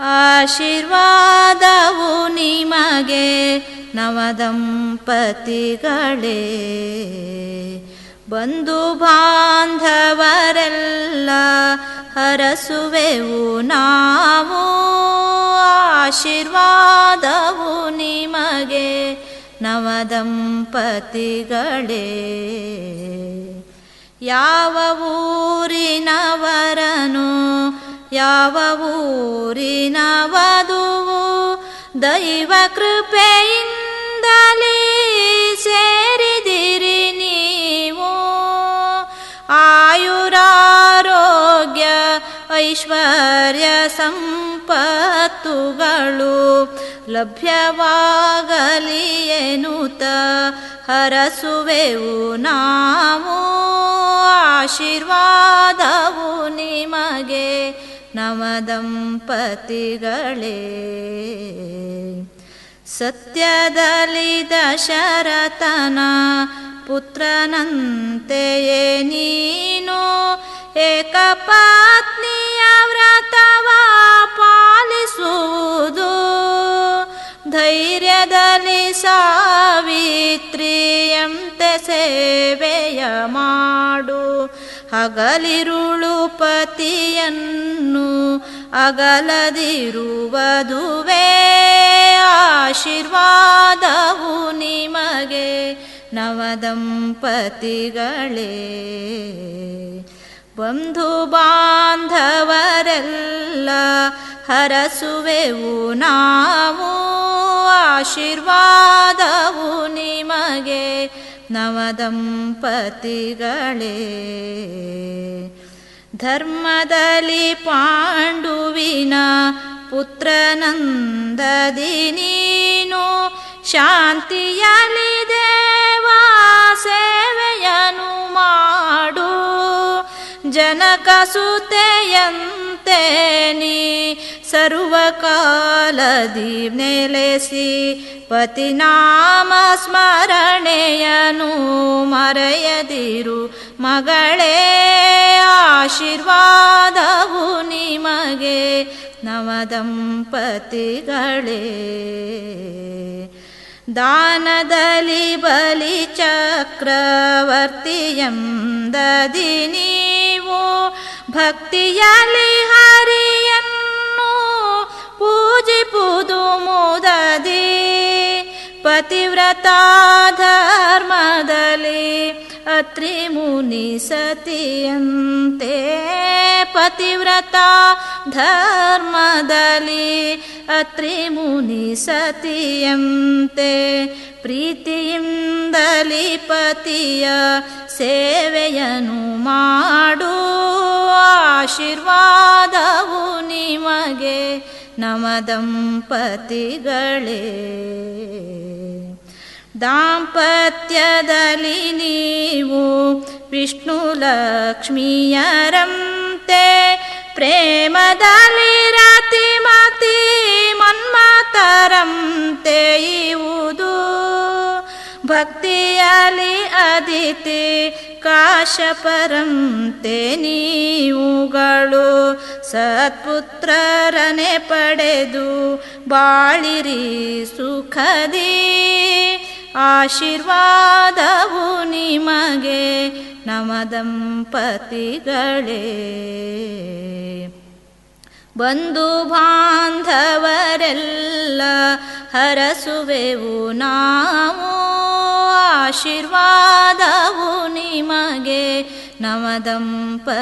ಆಶೀರ್ವಾದವು ನಿಮಗೆ ನವದಂಪತಿಗಳೇ. ಬಂಧು ಬಾಂಧವರೆಲ್ಲ ಹರಸುವೆವು ನಾವು. ಆಶೀರ್ವಾದವು ನಿಮಗೆ ನವದಂಪತಿಗಳೇ. ಯಾವ ಊರಿನವರನು ಯಾವ ಊರಿನ ವಧುವು ದೈವ ಕೃಪೆಯಿಂದಲೇ ಸೇರಿದಿರಿ ನೀವು ಆಯುರಾರೋಗ್ಯ ಐಶ್ವರ್ಯ ಸಂಪತ್ತುಗಳು ಲಭ್ಯವಾಗಲಿ ಎನ್ನುತ್ತ ಹರಸುವೆವು ನಾವು ಆಶೀರ್ವಾದವು ನಿಮಗೆ ನವದಂಪತಿಗಳೇ. ಸತ್ಯದಲ್ಲಿ ದಶರಥನ ಪುತ್ರನಂತೆಯೇ ನೀನು ಏಕಪತ್ನಿಯ ವ್ರತವ ಪಾಲಿಸುವುದು. ಧೈರ್ಯದಲ್ಲಿ ಸಾವಿತ್ರಿಯಂತೆ ಸೇವೆಯ ಮಾಡು. ಹಗಲಿರುಳು ಪತಿಯನ್ನು ಅಗಲದಿರುವುದುವೇ. ಆಶೀರ್ವಾದವು ನಿಮಗೆ ನವದಂಪತಿಗಳೇ. ಬಂಧು ಬಾಂಧವರೆಲ್ಲ ಹರಸುವೆವು ನಾವು. ಆಶೀರ್ವಾದವು ನಿಮಗೆ ನವದಂಪತಿಗಳೇ. ಧರ್ಮದಲ್ಲಿ ಪಾಂಡುವಿನ ಪುತ್ರನಂದದಿ ನೀನು ಶಾಂತಿಯಲ್ಲಿ ದೇವಾ ಸೇವೆಯನು ಮಾಡು. ಜನಕಸುತೆಯಂತೆ ನೀ ಸರ್ವಕಾಲದಿ ನೆಲೆಸಿ ಪತಿನಾಮ ಸ್ಮರಣೆಯನು ಮರೆಯದಿರು ಮಗಳೇ ಆಶೀರ್ವಾದವು ನಿಮಗೆ ನವದಂಪತಿಗಳೇ ದಾನದಲ್ಲಿ ಬಲಿ ಚಕ್ರವರ್ತಿಯಂದದಿ ನೀವು ಭಕ್ತಿಯಲ್ಲಿ ಪೂಜಿಪುದು ಮುದದಿ ಪತಿವ್ರತ ಧರ್ಮದಲ್ಲಿ ಅತ್ರಿ ಮುನಿ ಸತಿಯಂತೆ ಪತಿವ್ರತ ಧರ್ಮದಲ್ಲಿ ಅತ್ರಿ ಮುನಿ ಸತಿಯಂತೆ ಪ್ರೀತಿಯಿಂದಲಿ ಪತಿಯ ಸೇವೆಯನು ಮಾಡು ಆಶೀರ್ವಾದವು ನಿಮಗೆ ನವದಂಪತಿಗಳೇ ದಾಂಪತ್ಯದಲ್ಲಿ ನೀವು ವಿಷ್ಣು ಲಕ್ಷ್ಮಿಯರಂತೆ ಪ್ರೇಮದಲ್ಲಿ ರತಿಮತಿ ಮನ್ಮತರಂತೆ ಇವುದು ಭಕ್ತಿಯಲ್ಲಿ ಅದಿತಿ ಕಾಶಪರಂತೆ ನೀವುಗಳು ಸತ್ಪುತ್ರರನೆ ಪಡೆದು ಬಾಳಿರಿ ಸುಖದಿ. ಆಶೀರ್ವಾದವು ನಿಮಗೆ ನಮದಂಪತಿಗಳೇ. ಬಂಧು ಬಾಂಧವರೆಲ್ಲ ಹರಸುವೆವು ನಾವು. ಆಶೀರ್ವಾದವು நமதம்பதிகளே